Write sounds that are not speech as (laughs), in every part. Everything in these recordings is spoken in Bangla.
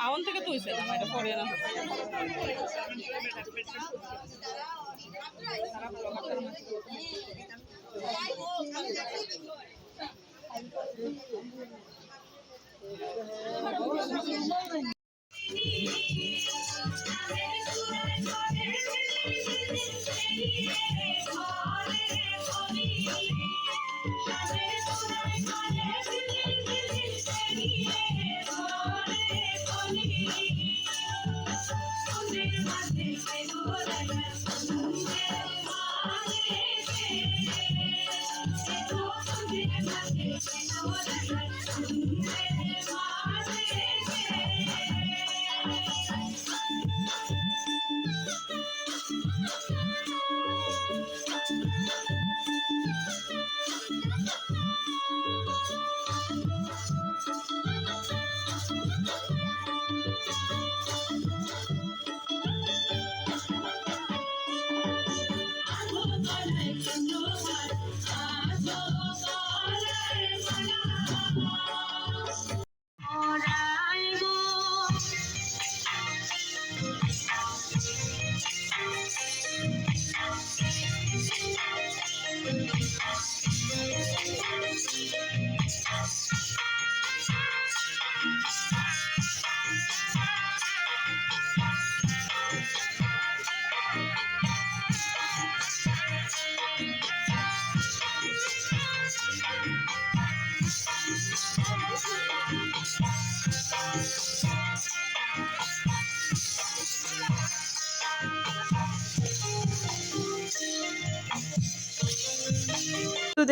আউন থেকে তুই সেটা আমার এটা পরে না। তো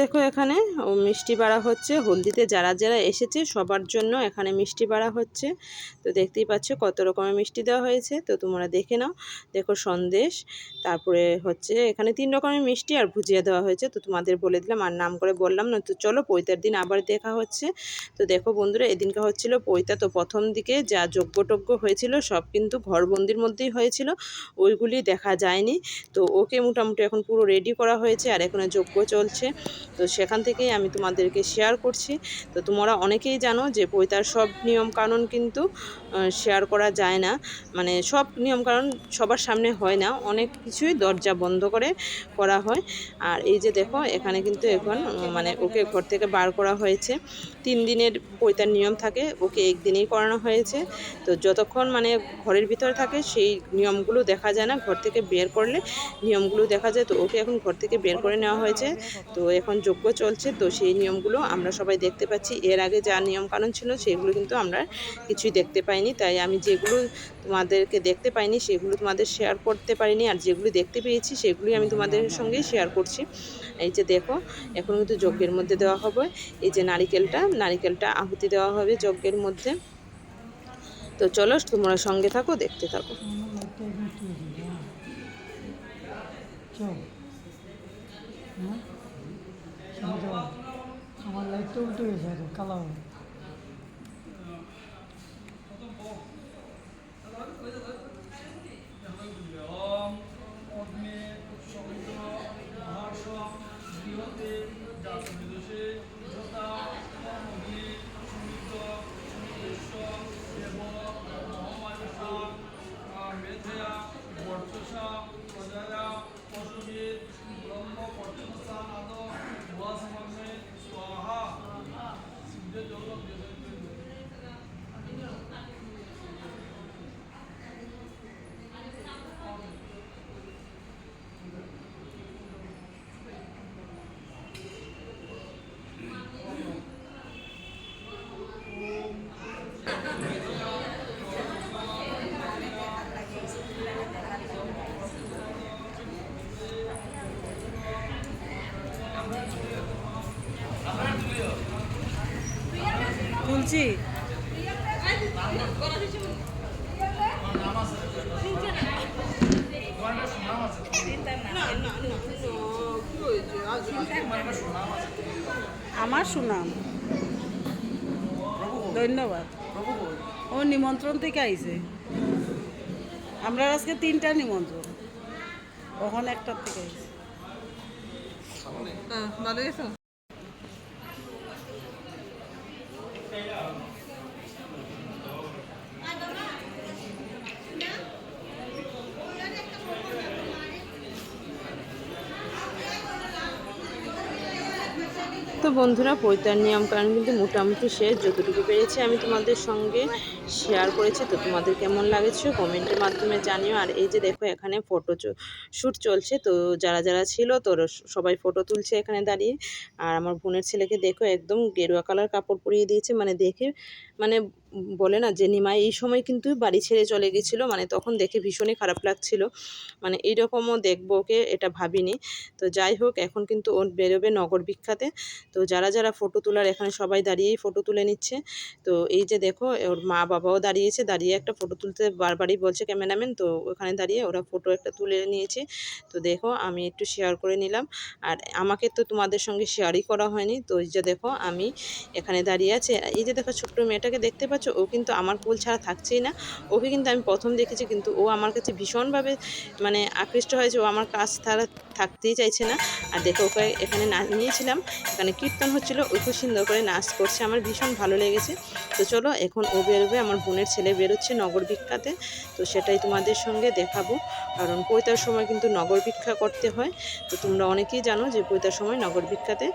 দেখো এখানে, ও মিষ্টি বাড়া হচ্ছে। হলদিতে যারা যারা এসেছে, সবার জন্য এখানে মিষ্টি বাড়া হচ্ছে। তো দেখতেই পাচ্ছ কত রকমের মিষ্টি দেওয়া হয়েছে। তো তোমরা দেখে নাও। দেখো সন্দেশ, তারপরে হচ্ছে এখানে তিন রকমের মিষ্টি আর ভুজিয়া দেওয়া হয়েছে। তো তোমাদের বলে দিলাম, আর নাম করে বললাম না। তো চলো পৈতার দিন আবার দেখা হচ্ছে। তো দেখো বন্ধুরা, এদিনকে হচ্ছিল পৈতা। তো প্রথম দিকে যা যজ্ঞটজ্ঞ হয়েছিল, সব কিন্তু ঘরবন্দির মধ্যেই হয়েছিল। ওইগুলি দেখা যায়নি। তো ওকে মোটামুটি এখন পুরো রেডি করা হয়েছে, আর এখানে যজ্ঞ চলছে। তো সেখান থেকেই আমি তোমাদেরকে শেয়ার করছি। তো তোমরা অনেকেই জানো যে পৈতার সব নিয়ম কানুন কিন্তু শেয়ার করা যায় না। মানে সব নিয়ম কানুন সবার সামনে হয় না। অনেক কিছুই দরজা বন্ধ করে করা হয়। আর এই যে দেখো, এখানে কিন্তু এখন মানে ওকে ঘর থেকে বার করা হয়েছে। তিন দিনের পৈতার নিয়ম থাকে, ওকে একদিনেই করানো হয়েছে। তো যতক্ষণ মানে ঘরের ভিতরে থাকে, সেই নিয়মগুলো দেখা যায় না। ঘর থেকে বের করলে নিয়মগুলো দেখা যায়। তো ওকে এখন ঘর থেকে বের করে নেওয়া হয়েছে। তো এখন যজ্ঞ চলছে। তো সেই নিয়মগুলো আমরা সবাই দেখতে পাচ্ছি। এর আগে যা নিয়ম কানুন ছিল সেগুলো কিন্তু আমরা কিছুই দেখতে পাইনি। তাই আমি যেগুলো তোমাদেরকে দেখতে পাইনি সেগুলো তোমাদের শেয়ার করতে পারিনি। আর যেগুলো দেখতে পেয়েছি সেগুলোই আমি তোমাদের সঙ্গেই শেয়ার করছি। এই যে দেখো, এখন কিন্তু যজ্ঞের মধ্যে দেওয়া হবে। এই যে নারিকেলটা নারিকেলটা আহুতি দেওয়া হবে যজ্ঞের মধ্যে। তো চলো, তোমরা সঙ্গে থাকো, দেখতে থাকো। লাইটটা উল্টে গেছে আর কালা soldiers and আমার সুনাম। ধন্যবাদ। ও নিমন্ত্রণ থেকে আইছে। আমরা আজকে তিনটা নিমন্ত্রণ। ওখানে একটার থেকে আইছে। তো বন্ধুরা পৈতার নিয়মকানুন কিন্তু মোটামুটি শেষ। যতটুকু পেরেছি আমি তোমাদের সঙ্গে শেয়ার করেছি। তো তোমাদের কেমন লাগেছে কমেন্টের মাধ্যমে জানিও। আর এই যে দেখো, এখানে ফটো শ্যুট চলছে। তো যারা যারা ছিল, তো সবাই ফটো তুলছে এখানে দাঁড়িয়ে। আর আমার বোনের ছেলেকে দেখো, একদম গেরুয়া কালার কাপড় পরিয়ে দিয়েছে। মানে দেখে মানে বলে না যে নিমা এই সময় কিন্তু বাড়ি ছেড়ে চলে গেছিল। মানে তখন দেখে ভীষণই খারাপ লাগছিল। মানে এইরকমও দেখব ওকে, এটা ভাবিনি। তো যাই হোক, এখন কিন্তু ও বেরোবে নগর বিখ্যাতে তো যারা যারা ফটো তোলার, এখানে সবাই দাঁড়িয়েই ফটো তুলে নিচ্ছে। তো এই যে দেখো, ওর মা বাবাও দাঁড়িয়েছে। দাঁড়িয়ে একটা ফটো তুলতে বারবারই বলছে ক্যামেরাম্যান তো ওখানে দাঁড়িয়ে ওরা ফটো একটা তুলে নিয়েছে। তো দেখো, আমি একটু শেয়ার করে নিলাম। আর আমাকে তো তোমাদের সঙ্গে শেয়ারই করা হয়নি। তো এই যে দেখো, আমি এখানে দাঁড়িয়ে আছে। এই যে দেখো, ছোট্ট মেয়েটাকে দেখতে পাচ্ছ ও কিন্তু আমার কোল ছাড়া থাকছেই না। ওকে কিন্তু আমি প্রথম দেখেছি, কিন্তু ও আমার কাছে ভীষণভাবে মানে আকৃষ্ট হয়েছে, ও আমার কাছ ছাড়া থাকতেই চাইছে না। আর দেখো, ওকে এখানে না নিয়েছিলাম এখানে কীর্তন হচ্ছিল, ও খুব সুন্দর করে নাচ করছে, আমার ভীষণ ভালো লেগেছে। তো চলো, এখন ও বেরোবে, আমার বোনের ছেলে বেরোচ্ছে নগর ভিক্ষাতে, তো সেটাই তোমাদের সঙ্গে দেখাবো। কারণ পৈতার সময় কিন্তু নগর ভিক্ষা করতে হয়, তো তোমরা অনেকেই জানো যে পৈতার সময় নগর ভিক্ষাতে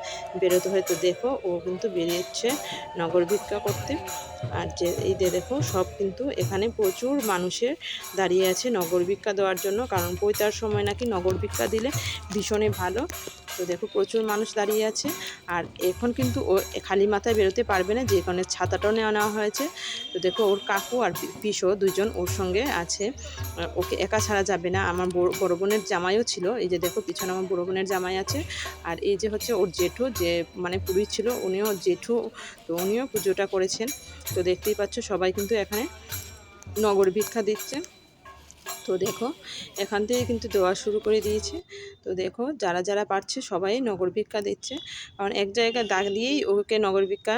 বেরোতে হয়। তো দেখো, ও কিন্তু বেরিয়েছে নগর ভিক্ষা করতে। আর যে এই যে দেখো, সব কিন্তু এখানে প্রচুর মানুষের দাঁড়িয়ে আছে নগর ভিক্ষা দেওয়ার জন্য, কারণ পৈতার সময় নাকি নগর ভিক্ষা দিলে ভীষণই ভালো। তো দেখো প্রচুর মানুষ দাঁড়িয়ে আছে। আর এখন কিন্তু ও খালি মাথায় বেরোতে পারবে না, যে কারণে ছাতাটাও নেওয়া নেওয়া হয়েছে। তো দেখো ওর কাকু আর পিসো দুজন ওর সঙ্গে আছে। ওকে একা ছাড়া যাবে না। আমার বড়- বোনের জামাইও ছিল। এই যে দেখো পিছনে আমার বড় বোনের জামাই আছে। আর এই যে হচ্ছে ওর জেঠু, যে মানে পুরী ছিল, উনিও জেঠু, তো উনিও পুজোটা করেছেন। তো দেখতেই পাচ্ছ সবাই কিন্তু এখানে নগর ভিক্ষা দিচ্ছে। তো দেখো, এখান থেকে কিন্তু দেওয়া শুরু করে দিয়েছে। তো দেখো, যারা যারা পারছে সবাই নগর ভিক্ষা দিচ্ছে। কারণ এক জায়গায় দাগ দিয়েই ওকে নগর ভিক্ষা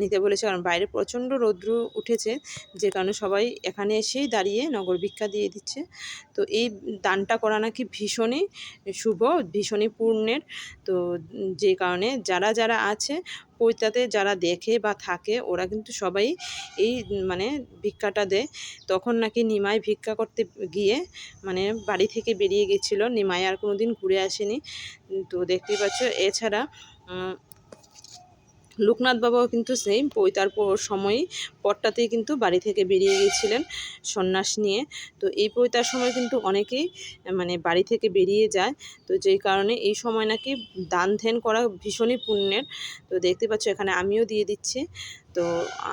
নিতে বলেছে। কারণ বাইরে প্রচণ্ড রৌদ্র উঠেছে, যে কারণে সবাই এখানে এসেই দাঁড়িয়ে নগর ভিক্ষা দিয়ে দিচ্ছে। তো এই দানটা করা নাকি ভীষণই শুভ, ভীষণই পূর্ণের। তো যে কারণে যারা যারা আছে পৈতাতে যারা দেখে বা থাকে, ওরা কিন্তু সবাই এই মানে ভিক্ষাটা দেয়। তখন নাকি নিমাই ভিক্ষা করতে গিয়ে মানে বাড়ি থেকে বেরিয়ে গেছিল। নিমাই আর কোনো দিন ঘুরে আসেনি। তো দেখতেই পাচ্ছ, এছাড়া লোকনাথ বাবাও কিন্তু সেই পৈতার পর সময়ই পরটাতেই কিন্তু বাড়ি থেকে বেরিয়ে গিয়েছিলেন সন্ন্যাস নিয়ে। তো এই পৈতার সময় কিন্তু অনেকেই মানে বাড়ি থেকে বেরিয়ে যায়। তো যেই কারণে এই সময় নাকি দান ধ্যান করা ভীষণই পুণ্যের। তো দেখতে পাচ্ছ এখানে আমিও দিয়ে দিচ্ছি। তো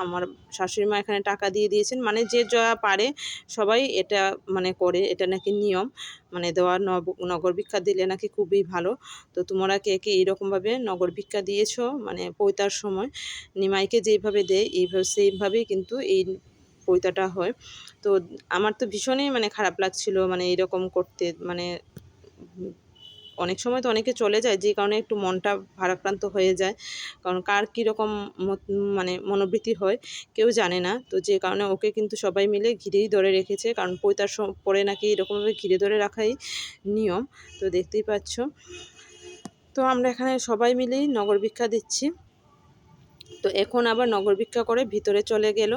আমার শাশুড়ি মা এখানে টাকা দিয়ে দিয়েছেন। মানে যে যা পারে সবাই এটা মানে করে, এটা নাকি নিয়ম। মানে দেওয়া নগর ভিক্ষা দিলে নাকি খুবই ভালো। তো তোমরা কে কে এইরকমভাবে নগর ভিক্ষা দিয়েছ? মানে পৈতার সময়। নিমাইকে যেইভাবে দেয়, এইভাবে সেইভাবেই কিন্তু এই পৈতাটা হয়। তো আমার তো ভীষণই মানে খারাপ লাগছিল মানে এরকম করতে মানে অনেক সময় তো অনেকে চলে যায় যে কারণে একটু মনটা ভারাক্রান্ত হয়ে যায়। কারণ কার কীরকম মানে মনোবৃত্তি হয় কেউ জানে না। তো যে কারণে ওকে কিন্তু সবাই মিলে ঘিরেই ধরে রেখেছে। কারণ পৈতার পরে নাকি এরকমভাবে ঘিরে ধরে রাখাই নিয়ম। তো দেখতেই পাচ্ছ। তো আমরা এখানে সবাই মিলেই নগর ভিক্ষা দিচ্ছি। তো এখন আবার নগর ভিক্ষা করে ভিতরে চলে গেল।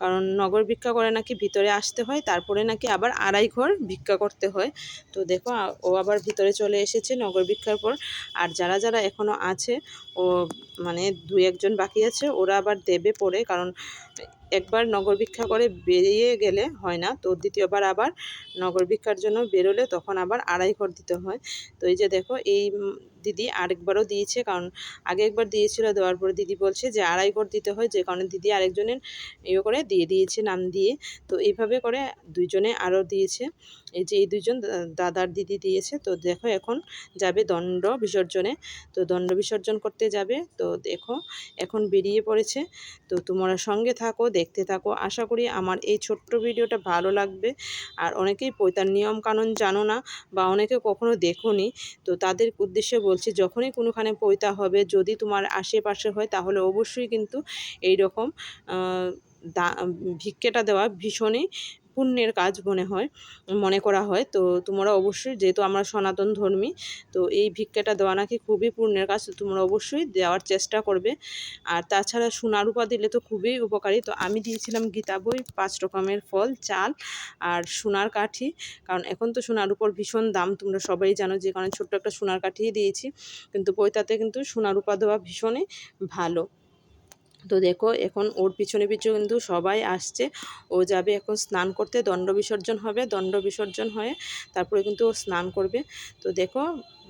কারণ নগর ভিক্ষা করে নাকি ভিতরে আসতে হয়, তারপরে নাকি আবার আড়াই ঘর ভিক্ষা করতে হয়। তো দেখো ও আবার ভিতরে চলে এসেছে নগর ভিক্ষার পর। আর যারা যারা এখনও আছে, ও মানে দু একজন বাকি আছে, ওরা আবার দেবে পরে। কারণ একবার নগর ভিক্ষা করে বেরিয়ে গেলে হয় না, তো দ্বিতীয়বার আবার নগর ভিক্ষার জন্য বেরোলে তখন আবার আড়াই ঘর দিতে হয়। তো এই যে দেখো, এই দিদি আরেকবারও দিয়েছে, কারণ আগে একবার দিয়েছিল, দেওয়ার পরে দিদি বলছে যে আড়াই ঘর দিতে হয়, যে কারণে দিদি আরেকজনের ইয়ে করে দিয়ে দিয়েছে, নাম দিয়ে। তো এইভাবে করে দুইজনে আরও দিয়েছে। এই যে এই দুজন দাদার দিদি দিয়েছে, তো দেখো এখন যাবে দণ্ড বিসর্জনে। তো দণ্ড বিসর্জন করতে যাবে, তো দেখো এখন বেরিয়ে পড়েছে। তো তোমরা সঙ্গে থাকো, দেখতে থাকো। আশা করি আমার এই ছোট্ট ভিডিওটা ভালো লাগবে। আর অনেকেই পৈতার নিয়ম কানুন জানো না, বা অনেকে কখনো দেখোনি। তো তাদের উদ্দেশ্যে বলছি, যখনই কোনোখানে পৈতা হবে, যদি তোমার আশেপাশে হয়, তাহলে অবশ্যই কিন্তু এই রকম দা, ভিক্ষেটা দেওয়া ভীষণই পুণ্যের কাজ মনে হয়, মনে করা হয়। তো তোমরা অবশ্যই, যেহেতু আমরা সনাতন ধর্মী, তো এই ভিক্ষাটা দেওয়া নাকি খুবই পুণ্যের কাজ তোমরা অবশ্যই দেওয়ার চেষ্টা করবে। আর তাছাড়া সোনার রূপা দিলে তো খুবই উপকারী। তো আমি দিয়েছিলাম গীতা বই, পাঁচ রকমের ফল, চাল আর সোনার কাঠি। কারণ এখন তো সোনার উপর ভীষণ দাম, তোমরা সবাই জানো যে কারণে ছোট্ট একটা সোনার কাঠিই দিয়েছি। কিন্তু বইটাতে কিন্তু সোনার রূপা দেওয়া ভীষণই ভালো। তো দেখো, এখন ওর পিছনে পিছনে কিন্তু সবাই আসছে। ও যাবে এখন স্নান করতে, দণ্ড বিসর্জন হবে, দণ্ড বিসর্জন হয়ে তারপরে কিন্তু ও স্নান করবে। তো দেখো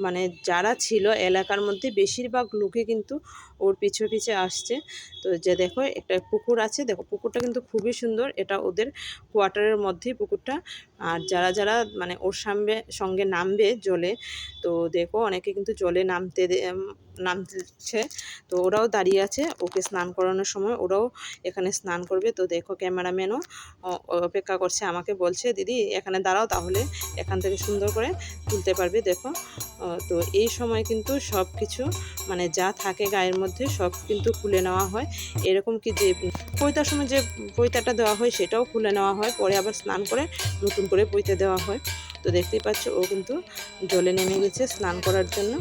মানে যারা ছিল এলাকার মধ্যে বেশিরভাগ লোকে কিন্তু ওর পিছু পিছে আসছে। তো যে দেখো, একটা পুকুর আছে, দেখো পুকুরটা কিন্তু খুবই সুন্দর। এটা ওদের কোয়ার্টারের মধ্যেই পুকুরটা। আর যারা যারা মানে ওর সামনে, সঙ্গে নামবে জলে, তো দেখো অনেকে কিন্তু জলে নামতে নামছে। তো ওরাও দাঁড়িয়ে আছে, ওকে স্নান করানোর সময় ওরাও এখানে স্নান করবে। তো দেখো ক্যামেরাম্যানও অপেক্ষা করছে, আমাকে বলছে, দিদি, এখানে দাঁড়াও তাহলে, এখান থেকে সুন্দর করে তুলতে পারবে, দেখো। তো এই সময় কিন্তু সব কিছু মানে যা থাকে গায়ের মধ্যে সব কিন্তু খুলে নেওয়া হয়। এরকম কি যে পৈতার সময় যে পৈতাটা দেওয়া হয় সেটাও খুলে নেওয়া হয়, পরে আবার স্নান করে নতুন করে পৈতে দেওয়া হয়। তো দেখতেই পাচ্ছ ও কিন্তু জলে নেমে গেছে স্নান করার জন্য।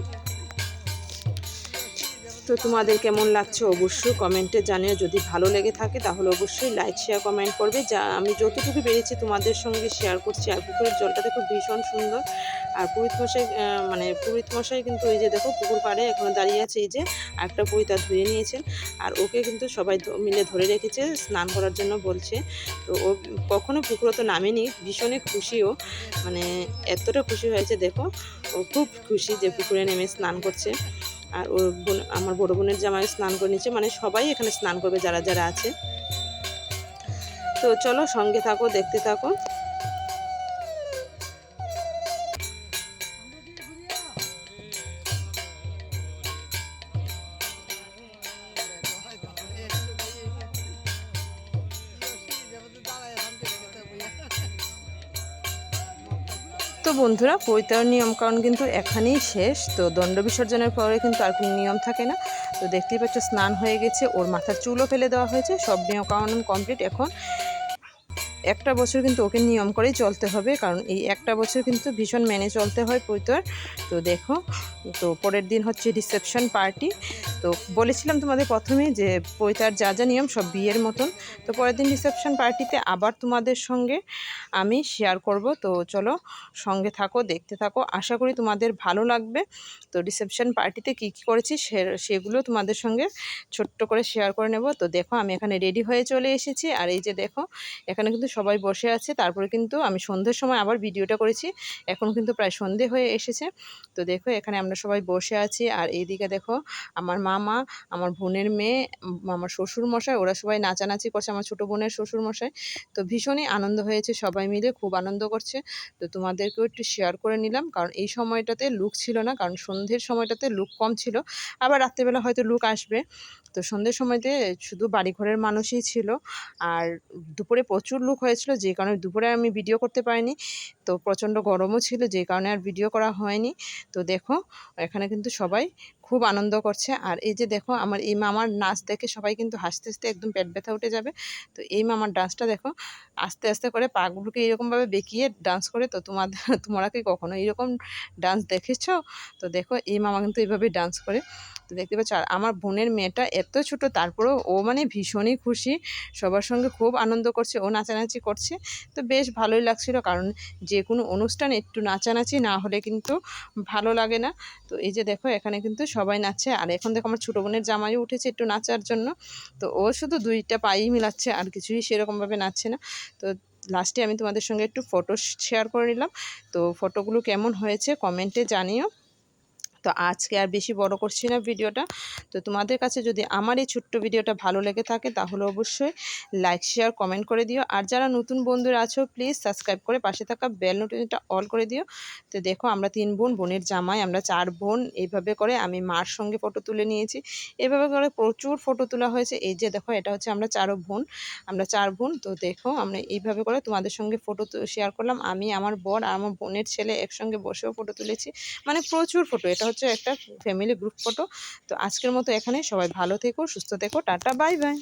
তো তোমাদের কেমন লাগছে অবশ্যই কমেন্টে জানিও। যদি ভালো লেগে থাকে তাহলে অবশ্যই লাইক শেয়ার কমেন্ট করবে। যা আমি যতটুকু পেরেছি তোমাদের সঙ্গে শেয়ার করছি। আর পুকুরের জলটা দেখো ভীষণ সুন্দর। আর পুরীত মশাই মানে পুরীত মশাই কিন্তু এই যে দেখো পুকুর পাড়ে এখনও দাঁড়িয়ে আছে এই যে, একটা পইতা ধুয়ে নিয়েছেন আর ওকে কিন্তু সবাই মিলে ধরে রেখেছে, স্নান করার জন্য বলছে। তো ও কখনো পুকুরে তো নামেনি, ভীষণই খুশিও মানে এতটা খুশি হয়েছে দেখো। ও খুব খুশি যে পুকুরে নেমে স্নান করছে। আর ওর বোন, আমার বড় বোনের জামাই স্নান করে নিচ্ছে। মানে সবাই এখানে স্নান করবে, যারা যারা আছে। তো চলো সঙ্গে থাকো, দেখতে থাকো। বন্ধুরা পৈতার নিয়মকানুন কিন্তু এখানেই শেষ। তো দণ্ড বিসর্জনের পরে কিন্তু আর কোনো নিয়ম থাকে না। তো দেখতেই পাচ্ছ, স্নান হয়ে গেছে, ওর মাথার চুলও ফেলে দেওয়া হয়েছে, সব নিয়মকানুন কমপ্লিট এখন। একটা বছর কিন্তু ওকে নিয়ম করেই চলতে হবে, কারণ এই একটা বছর কিন্তু ভীষণ মেনে চলতে হয় পৈতর তো দেখো, তো পরের দিন হচ্ছে রিসেপশন পার্টি তো বলেছিলাম তোমাদের প্রথমেই যে পৈতার যা যা নিয়ম সব বিয়ের মতন। তো পরের দিন রিসেপশন পার্টিতে আবার তোমাদের সঙ্গে আমি শেয়ার করব। তো চলো সঙ্গে থাকো, দেখতে থাকো। আশা করি তোমাদের ভালো লাগবে। তো রিসেপশন পার্টিতে কী কী করেছি সেগুলো তোমাদের সঙ্গে ছোট্ট করে শেয়ার করে নেব। তো দেখো, আমি এখানে রেডি হয়ে চলে এসেছি। আর এই যে দেখো, এখানে কিন্তু সবাই বসে আছে। তারপরে কিন্তু আমি সন্ধ্যের সময় আবার ভিডিওটা করেছি। এখন কিন্তু প্রায় সন্ধে হয়ে এসেছে। তো দেখো, এখানে আমরা সবাই বসে আছি। আর এইদিকে দেখো, আমার মামা, আমার বোনের মেয়ে আমার শ্বশুর মশাই ওরা সবাই নাচানাচি করছে, আমার ছোটো বোনের শ্বশুর মশাই তো ভীষণই আনন্দ হয়েছে সবাই মিলে, খুব আনন্দ করছে। তো তোমাদেরকেও একটু শেয়ার করে নিলাম, কারণ এই সময়টাতে লুক ছিল না, কারণ সন্ধ্যের সময়টাতে লুক কম ছিল। আবার রাত্রেবেলা হয়তো লুক আসবে। তো সন্ধ্যের সময়তে শুধু বাড়িঘরের মানুষই ছিল। আর দুপুরে প্রচুর লুক হয়েছিল, যে কারণে দুপুরে আমি ভিডিও করতে পারিনি। তো প্রচণ্ড গরমও ছিল, যে কারণে আর ভিডিও করা হয়নি। তো দেখো, এখানে কিন্তু সবাই খুব আনন্দ করছে। আর এই যে দেখো, আমার এই মামার নাচ দেখে সবাই কিন্তু হাসতে হাসতে একদম পেট ব্যথা উঠে যাবে। তো এই মামার ডান্সটা দেখো, আস্তে আস্তে করে পাগুলোকে এরকমভাবে বেঁকিয়ে ডান্স করে, তো তোমাদের (laughs) তোমরা কি কখনো এরকম ডান্স দেখেছ? তো দেখো, এই মামা কিন্তু এইভাবেই ডান্স করে। তো দেখতে পাচ্ছ, আর আমার বোনের মেয়েটা এত ছোট, তারপরেও ও মানে ভীষণই খুশি। সবার সঙ্গে খুব আনন্দ করছে, ও নাচানাচি করছে। তো বেশ ভালোই লাগছিল, কারণ যে কোনো অনুষ্ঠানে একটু নাচানাচি না হলে কিন্তু ভালো লাগে না। তো এই যে দেখো, এখানে কিন্তু সবাই নাচে আর এখন দেখো আমার ছোটো বোনের জামাইও উঠেছে একটু নাচার জন্য। তো ও শুধু দুইটা পায়েই মিলাচ্ছে, আর কিছুই সেরকমভাবে নাচছে না। তো লাস্টে আমি তোমাদের সঙ্গে একটু ফটো শেয়ার করে নিলাম। তো ফটোগুলো কেমন হয়েছে কমেন্টে জানিও। তো আজকে আর বেশি বড় করছি না ভিডিওটা। তো তোমাদের কাছে যদি আমার এই ছোট্ট ভিডিওটা ভালো লেগে থাকে, তাহলে অবশ্যই লাইক শেয়ার কমেন্ট করে দিও। আর যারা নতুন বন্ধুরা আছো প্লিজ সাবস্ক্রাইব করে পাশে থাকা বেল নোটিফিকেশনটা অল করে দিও। তো দেখো, আমরা তিন বোন, বোনের জামাই, আমরা চার বোন, এইভাবে করে আমি মার সঙ্গে ফটো তুলে নিয়েছি। এভাবে করে প্রচুর ফটো তোলা হয়েছে। এই যে দেখো, এটা হচ্ছে আমরা চারো বোন, আমরা চার বোন। তো দেখো, আমরা এইভাবে করে তোমাদের সঙ্গে ফটো শেয়ার করলাম। আমি, আমার বর আর আমার বোনের ছেলে একসঙ্গে বসেও ফটো তুলেছি। মানে প্রচুর ফটো এটা হচ্ছে একটা ফ্যামিলি গ্রুপ ফটো তো আজকের মতো এখানে সবাই ভালো থেকো, সুস্থ থেকো, টাটা বাই বাই